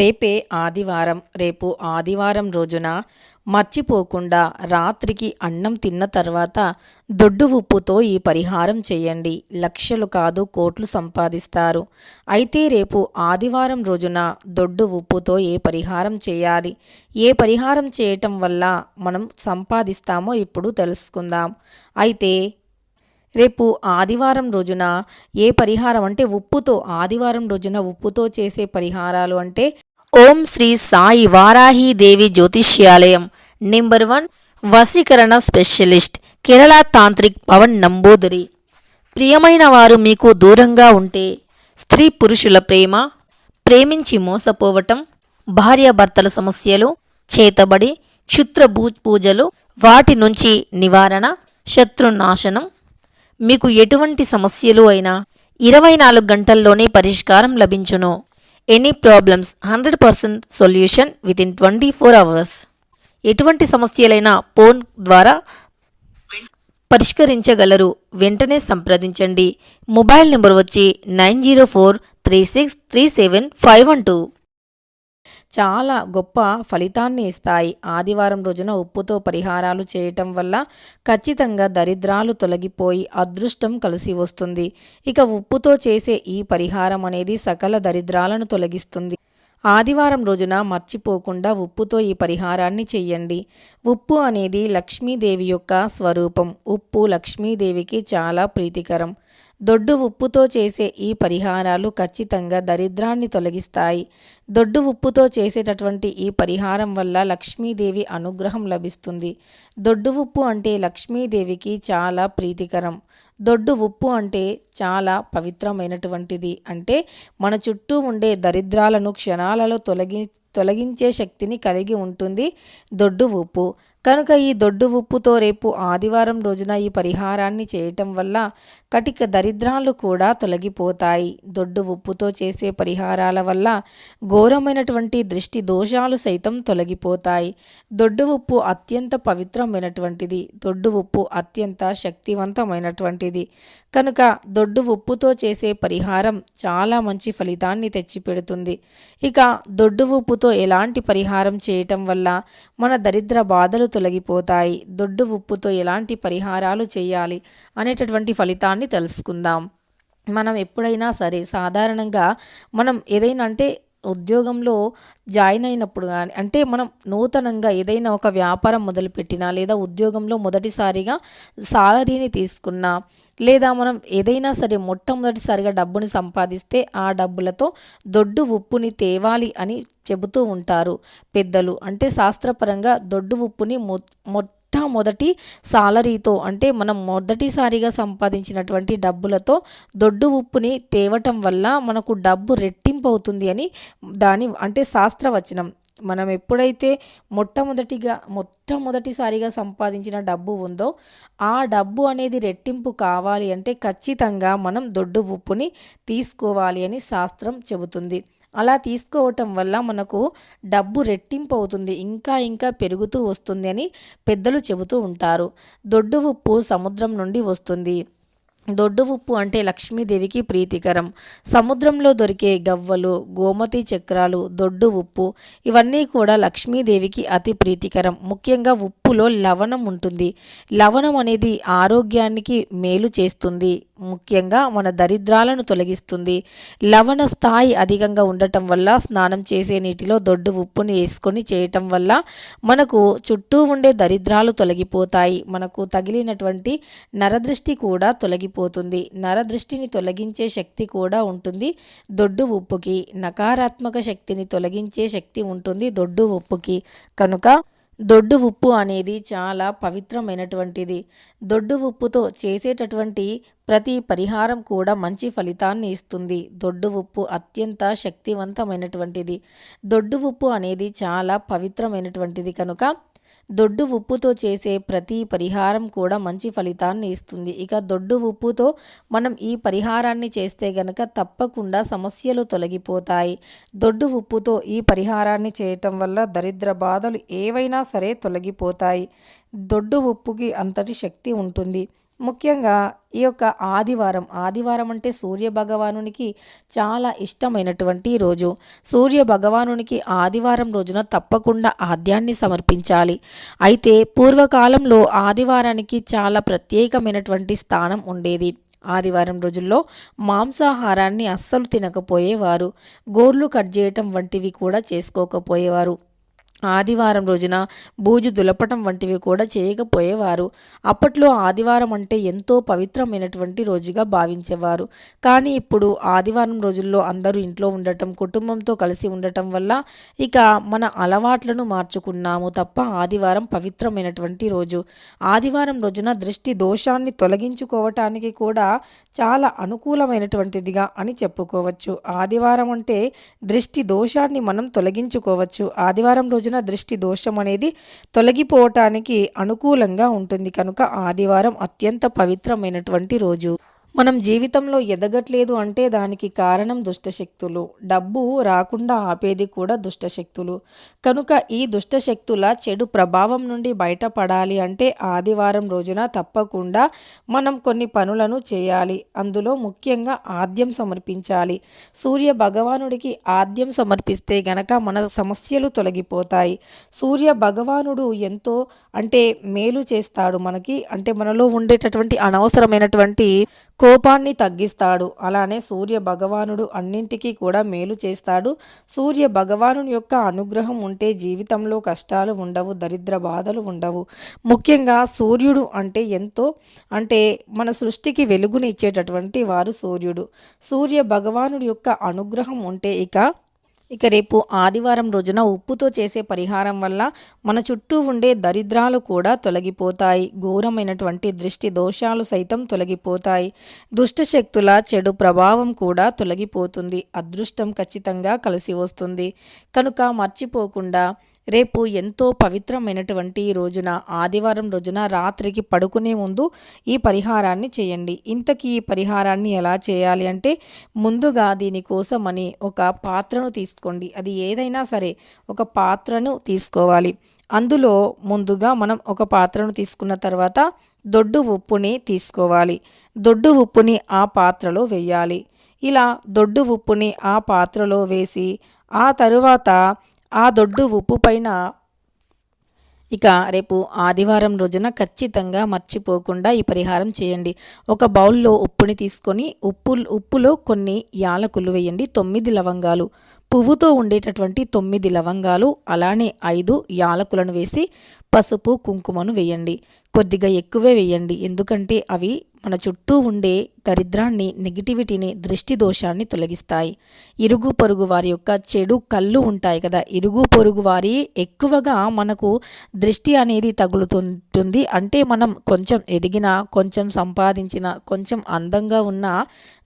రేపే ఆదివారం. రేపు ఆదివారం రోజున మర్చిపోకుండా రాత్రికి అన్నం తిన్న తర్వాత దొడ్డు ఉప్పుతో ఈ పరిహారం చేయండి. లక్షలు కాదు కోట్లు సంపాదిస్తారు. అయితే రేపు ఆదివారం రోజున దొడ్డు ఉప్పుతో ఏ పరిహారం చేయాలి? ఏ పరిహారం చేయటం వల్ల మనం సంపాదిస్తామో ఇప్పుడు తెలుసుకుందాం. అయితే రేపు ఆదివారం రోజున ఏ పరిహారం అంటే ఉప్పుతో ఆదివారం రోజున ఉప్పుతో చేసే పరిహారాలు అంటే ఓం శ్రీ సాయి వారాహి దేవి జ్యోతిష్యాలయం నెంబర్ వన్ వశీకరణ స్పెషలిస్ట్ కేరళ తాంత్రిక్ పవన్ నంబూదరి. ప్రియమైన వారు మీకు దూరంగా ఉంటే స్త్రీ పురుషుల ప్రేమ ప్రేమించి మోసపోవటం భార్యాభర్తల సమస్యలు చేతబడి క్షుద్ర భూ పూజలు వాటి నుంచి నివారణ శత్రునాశనం మీకు ఎటువంటి సమస్యలు అయినా ఇరవై నాలుగు గంటల్లోనే పరిష్కారం లభించును. Any problems hundred percent solution with in twenty four hours ఎటువంటి సమస్యలైనా ఫోన్ ద్వారా పరిష్కరించగలరు. వెంటనే సంప్రదించండి. మొబైల్ నెంబర్ వచ్చి nine zero four three six three seven five one two. చాలా గొప్ప ఫలితాన్ని ఇస్తాయి. ఆదివారం రోజున ఉప్పుతో పరిహారాలు చేయటం వల్ల ఖచ్చితంగా దరిద్రాలు తొలగిపోయి అదృష్టం కలిసి వస్తుంది. ఇక ఉప్పుతో చేసే ఈ పరిహారం అనేది సకల దరిద్రాలను తొలగిస్తుంది. ఆదివారం రోజున మర్చిపోకుండా ఉప్పుతో ఈ పరిహారాన్ని చెయ్యండి ఉప్పు అనేది లక్ష్మీదేవి యొక్క స్వరూపం. ఉప్పు లక్ష్మీదేవికి చాలా ప్రీతికరం. దొడ్డు ఉప్పుతో చేసే ఈ పరిహారాలు ఖచ్చితంగా దరిద్రాన్ని తొలగిస్తాయి. దొడ్డు ఉప్పుతో చేసేటటువంటి ఈ పరిహారం వల్ల లక్ష్మీదేవి అనుగ్రహం లభిస్తుంది. దొడ్డు ఉప్పు అంటే లక్ష్మీదేవికి చాలా ప్రీతికరం. దొడ్డు ఉప్పు అంటే చాలా పవిత్రమైనటువంటిది. అంటే మన చుట్టూ ఉండే దరిద్రాలను క్షణాలలో తొలగి తొలగించే శక్తిని కలిగి ఉంటుంది దొడ్డు ఉప్పు. కనుక ఈ దొడ్డు ఉప్పుతో రేపు ఆదివారం రోజున ఈ పరిహారాన్ని చేయటం వల్ల కటిక దరిద్రాలు కూడా తొలగిపోతాయి. దొడ్డు ఉప్పుతో చేసే పరిహారాల వల్ల ఘోరమైనటువంటి దృష్టి దోషాలు సైతం తొలగిపోతాయి. దొడ్డు ఉప్పు అత్యంత పవిత్రమైనటువంటిది. దొడ్డు ఉప్పు అత్యంత శక్తివంతమైనటువంటిది. కనుక దొడ్డు ఉప్పుతో చేసే పరిహారం చాలా మంచి ఫలితాన్ని తెచ్చిపెడుతుంది. ఇక దొడ్డు ఉప్పుతో ఎలాంటి పరిహారం చేయటం వల్ల మన దరిద్ర బాధలు తొలగిపోతాయి. దొడ్డు ఉప్పుతో ఎలాంటి పరిహారాలు చేయాలి అనేటటువంటి ఫలితాన్ని తెలుసుకుందాం. మనం ఎప్పుడైనా సరే సాధారణంగా మనం ఏదైనా అంటే ఉద్యోగంలో జాయిన్ అయినప్పుడు కానీ అంటే మనం నూతనంగా ఏదైనా ఒక వ్యాపారం మొదలుపెట్టినా లేదా ఉద్యోగంలో మొదటిసారిగా సాలరీని తీసుకున్నా లేదా మనం ఏదైనా సరే మొట్టమొదటిసారిగా డబ్బుని సంపాదిస్తే ఆ డబ్బులతో దొడ్డు ఉప్పుని తేవాలి అని చెబుతూ ఉంటారు. పెద్దలు అంటే శాస్త్రపరంగా దొడ్డు ఉప్పుని మొ మొట్టమొదటి సాలరీతో అంటే మనం మొదటిసారిగా సంపాదించినటువంటి డబ్బులతో దొడ్డు ఉప్పుని తేవటం వల్ల మనకు డబ్బు రెట్టింపు అవుతుంది అని దాని అంటే శాస్త్రవచనం. మనం ఎప్పుడైతే మొట్టమొదటిగా మొట్టమొదటిసారిగా సంపాదించిన డబ్బు ఉందో ఆ డబ్బు అనేది రెట్టింపు కావాలి అంటే ఖచ్చితంగా మనం దొడ్డు ఉప్పుని తీసుకోవాలి అని శాస్త్రం చెబుతుంది. అలా తీసుకోవటం వల్ల మనకు డబ్బు రెట్టింపు అవుతుంది ఇంకా ఇంకా పెరుగుతూ వస్తుంది అని పెద్దలు చెబుతూ ఉంటారు. దొడ్డు ఉప్పు సముద్రం నుండి వస్తుంది. దొడ్డు ఉప్పు అంటే లక్ష్మీదేవికి ప్రీతికరం. సముద్రంలో దొరికే గవ్వలు గోమతి చక్రాలు దొడ్డు ఉప్పు ఇవన్నీ కూడా లక్ష్మీదేవికి అతి ప్రీతికరం. ముఖ్యంగా ఉప్పులో లవణం ఉంటుంది. లవణం అనేది ఆరోగ్యానికి మేలు చేస్తుంది. ముఖ్యంగా మన దరిద్రాలను తొలగిస్తుంది. లవణ స్థాయి అధికంగా ఉండటం వల్ల స్నానం చేసే నీటిలో దొడ్డు ఉప్పుని వేసుకొని చేయటం వల్ల మనకు చుట్టూ ఉండే దరిద్రాలు తొలగిపోతాయి. మనకు తగిలినటువంటి నరదృష్టి కూడా తొలగిపోతుంది. నరదృష్టిని తొలగించే శక్తి కూడా ఉంటుంది దొడ్డు ఉప్పుకి. నకారాత్మక శక్తిని తొలగించే శక్తి ఉంటుంది దొడ్డు ఉప్పుకి. కనుక దొడ్డు ఉప్పు అనేది చాలా పవిత్రమైనటువంటిది. దొడ్డు ఉప్పుతో చేసేటటువంటి ప్రతి పరిహారం కూడా మంచి ఫలితాన్ని ఇస్తుంది. దొడ్డు ఉప్పు అత్యంత శక్తివంతమైనటువంటిది. దొడ్డు ఉప్పు అనేది చాలా పవిత్రమైనటువంటిది కనుక దొడ్డు ఉప్పుతో చేసే ప్రతి పరిహారం కూడా మంచి ఫలితాన్ని ఇస్తుంది. ఇక దొడ్డు ఉప్పుతో మనం ఈ పరిహారాన్ని చేస్తే గనక తప్పకుండా సమస్యలు తొలగిపోతాయి. దొడ్డు ఉప్పుతో ఈ పరిహారాన్ని చేయటం వల్ల దరిద్ర బాధలు ఏవైనా సరే తొలగిపోతాయి. దొడ్డు ఉప్పుకి అంతటి శక్తి ఉంటుంది. ముఖ్యంగా ఈ యొక్క ఆదివారం ఆదివారం అంటే సూర్య భగవానునికి చాలా ఇష్టమైనటువంటి రోజు. సూర్య భగవానునికి ఆదివారం రోజున తప్పకుండా ఆద్యాన్ని సమర్పించాలి. అయితే పూర్వకాలంలో ఆదివారానికి చాలా ప్రత్యేకమైనటువంటి స్థానం ఉండేది. ఆదివారం రోజుల్లో మాంసాహారాన్ని అస్సలు తినకపోయేవారు. గోర్లు కట్ చేయటం వంటివి కూడా చేసుకోకపోయేవారు. ఆదివారం రోజున బూజు దులపటం వంటివి కూడా చేయకపోయేవారు. అప్పట్లో ఆదివారం అంటే ఎంతో పవిత్రమైనటువంటి రోజుగా భావించేవారు. కానీ ఇప్పుడు ఆదివారం రోజుల్లో అందరూ ఇంట్లో ఉండటం కుటుంబంతో కలిసి ఉండటం వల్ల ఇక మన అలవాట్లను మార్చుకున్నాము తప్ప ఆదివారం పవిత్రమైనటువంటి రోజు. ఆదివారం రోజున దృష్టి దోషాన్ని తొలగించుకోవటానికి కూడా చాలా అనుకూలమైనటువంటిదిగా అని చెప్పుకోవచ్చు. ఆదివారం అంటే దృష్టి దోషాన్ని మనం తొలగించుకోవచ్చు. ఆదివారం రోజున దృష్టి దోషం అనేది తొలగిపోవటానికి అనుకూలంగా ఉంటుంది. కనుక ఆదివారం అత్యంత పవిత్రమైనటువంటి రోజు. మనం జీవితంలో ఎదగట్లేదు అంటే దానికి కారణం దుష్టశక్తులు. డబ్బు రాకుండా ఆపేది కూడా దుష్టశక్తులు. కనుక ఈ దుష్టశక్తుల చెడు ప్రభావం నుండి బయటపడాలి అంటే ఆదివారం రోజున తప్పకుండా మనం కొన్ని పనులను చేయాలి. అందులో ముఖ్యంగా ఆద్యం సమర్పించాలి. సూర్య భగవానుడికి ఆద్యం సమర్పిస్తే గనక మన సమస్యలు తొలగిపోతాయి. సూర్య భగవానుడు ఎంతో అంటే మేలు చేస్తాడు మనకి. అంటే మనలో ఉండేటటువంటి అనవసరమైనటువంటి కోపాన్ని తగ్గిస్తాడు. అలానే సూర్య భగవానుడు అన్నింటికీ కూడా మేలు చేస్తాడు. సూర్య భగవాను యొక్క అనుగ్రహం ఉంటే జీవితంలో కష్టాలు ఉండవు దరిద్ర బాధలు ఉండవు. ముఖ్యంగా సూర్యుడు అంటే ఎంతో అంటే మన సృష్టికి వెలుగునిచ్చేటటువంటి వారు సూర్యుడు. సూర్య భగవానుడి యొక్క అనుగ్రహం ఉంటే ఇక ఇక రేపు ఆదివారం రోజున ఉప్పుతో చేసే పరిహారం వల్ల మన చుట్టూ ఉండే దరిద్రాలు కూడా తొలగిపోతాయి. ఘోరమైనటువంటి దృష్టి దోషాలు సైతం తొలగిపోతాయి. దుష్టశక్తుల చెడు ప్రభావం కూడా తొలగిపోతుంది. అదృష్టం ఖచ్చితంగా కలిసి వస్తుంది. కనుక మర్చిపోకుండా రేపు ఎంతో పవిత్రమైనటువంటి రోజున ఆదివారం రోజున రాత్రికి పడుకునే ముందు ఈ పరిహారాన్ని చేయండి. ఇంతకీ ఈ పరిహారాన్ని ఎలా చేయాలి అంటే ముందుగా దీనికోసమని ఒక పాత్రను తీసుకోండి. అది ఏదైనా సరే ఒక పాత్రను తీసుకోవాలి. అందులో ముందుగా మనం ఒక పాత్రను తీసుకున్న తర్వాత దొడ్డు ఉప్పుని తీసుకోవాలి. దొడ్డు ఉప్పుని ఆ పాత్రలో వేయాలి. ఇలా దొడ్డు ఉప్పుని ఆ పాత్రలో వేసి ఆ తరువాత ఆ దొడ్డు ఉప్పు పైన ఇక రేపు ఆదివారం రోజున ఖచ్చితంగా మర్చిపోకుండా ఈ పరిహారం చేయండి. ఒక బౌల్లో ఉప్పుని తీసుకొని ఉప్పు ఉప్పులో కొన్ని యాలకులు వేయండి. తొమ్మిది లవంగాలు. పువ్వుతో ఉండేటటువంటి తొమ్మిది లవంగాలు అలానే ఐదు యాలకులను వేసి పసుపు కుంకుమను వేయండి. కొద్దిగా ఎక్కువే వేయండి. ఎందుకంటే అవి మన చుట్టూ ఉండే దరిద్రాన్ని నెగిటివిటీని దృష్టి దోషాన్ని తొలగిస్తాయి. ఇరుగు పొరుగు వారి యొక్క చెడు కళ్ళు ఉంటాయి కదా. ఇరుగు పొరుగు వారి ఎక్కువగా మనకు దృష్టి అనేది తగులుతుంటుంది. అంటే మనం కొంచెం ఎదిగినా కొంచెం సంపాదించిన కొంచెం అందంగా ఉన్న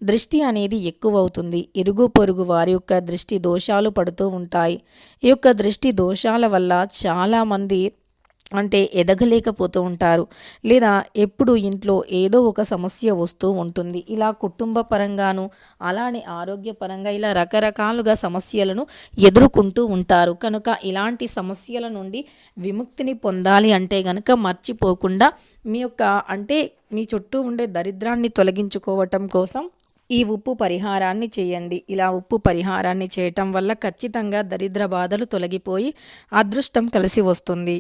దృష్టి అనేది ఎక్కువ అవుతుంది ఇరుగు పొరుగు వారి యొక్క దృష్టి దోషాలు పడుతూ ఉంటాయి. ఈ యొక్క దృష్టి దోషాల వల్ల చాలామంది అంటే ఎదగలేకపోతూ ఉంటారు. లేదా ఎప్పుడు ఇంట్లో ఏదో ఒక సమస్య వస్తూ ఉంటుంది. ఇలా కుటుంబ పరంగాను అలానే ఆరోగ్యపరంగా ఇలా రకరకాలుగా సమస్యలను ఎదుర్కొంటూ ఉంటారు. కనుక ఇలాంటి సమస్యల నుండి విముక్తిని పొందాలి అంటే గనక మర్చిపోకుండా మీ యొక్క అంటే మీ చుట్టూ ఉండే దరిద్రాన్ని తొలగించుకోవటం కోసం ఈ ఉప్పు పరిహారాన్ని చేయండి. ఇలా ఉప్పు పరిహారాన్ని చేయటం వల్ల ఖచ్చితంగా దరిద్ర బాధలు తొలగిపోయి అదృష్టం కలిసి వస్తుంది.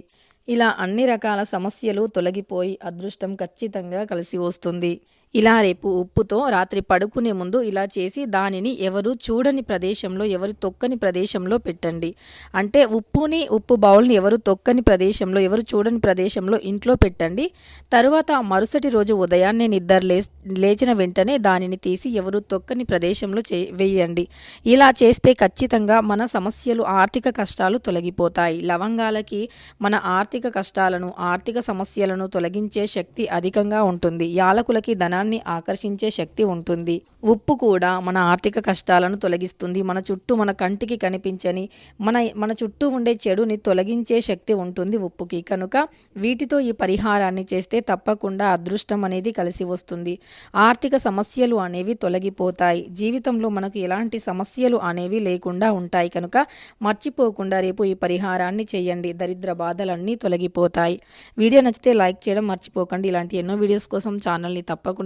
ఇలా అన్ని రకాల సమస్యలు తొలగిపోయి అదృష్టం ఖచ్చితంగా కలిసి వస్తుంది. ఇలా రేపు ఉప్పుతో రాత్రి పడుకునే ముందు ఇలా చేసి దానిని ఎవరు చూడని ప్రదేశంలో ఎవరు తొక్కని ప్రదేశంలో పెట్టండి. అంటే ఉప్పుని ఉప్పు బౌల్ని ఎవరు తొక్కని ప్రదేశంలో ఎవరు చూడని ప్రదేశంలో ఇంట్లో పెట్టండి. తరువాత మరుసటి రోజు ఉదయాన్నే నిద్ర లే లేచిన వెంటనే దానిని తీసి ఎవరు తొక్కని ప్రదేశంలో చే వేయండి. ఇలా చేస్తే ఖచ్చితంగా మన సమస్యలు ఆర్థిక కష్టాలు తొలగిపోతాయి. లవంగాలకి మన ఆర్థిక కష్టాలను ఆర్థిక సమస్యలను తొలగించే శక్తి అధికంగా ఉంటుంది. యాలకులకి ధన ధనాన్ని ఆకర్షించే శక్తి ఉంటుంది. ఉప్పు కూడా మన ఆర్థిక కష్టాలను తొలగిస్తుంది. మన చుట్టూ మన కంటికి కనిపించని మన మన చుట్టూ ఉండే చెడుని తొలగించే శక్తి ఉంటుంది ఉప్పుకి. కనుక వీటితో ఈ పరిహారాన్ని చేస్తే తప్పకుండా అదృష్టం అనేది కలిసి వస్తుంది. ఆర్థిక సమస్యలు అనేవి తొలగిపోతాయి. జీవితంలో మనకు ఎలాంటి సమస్యలు అనేవి లేకుండా ఉంటాయి. కనుక మర్చిపోకుండా రేపు ఈ పరిహారాన్ని చేయండి. దరిద్ర బాధలన్నీ తొలగిపోతాయి. వీడియో నచ్చితే లైక్ చేయడం మర్చిపోకండి. ఇలాంటి ఎన్నో వీడియోస్ కోసం ఛానల్ని తప్పకుండా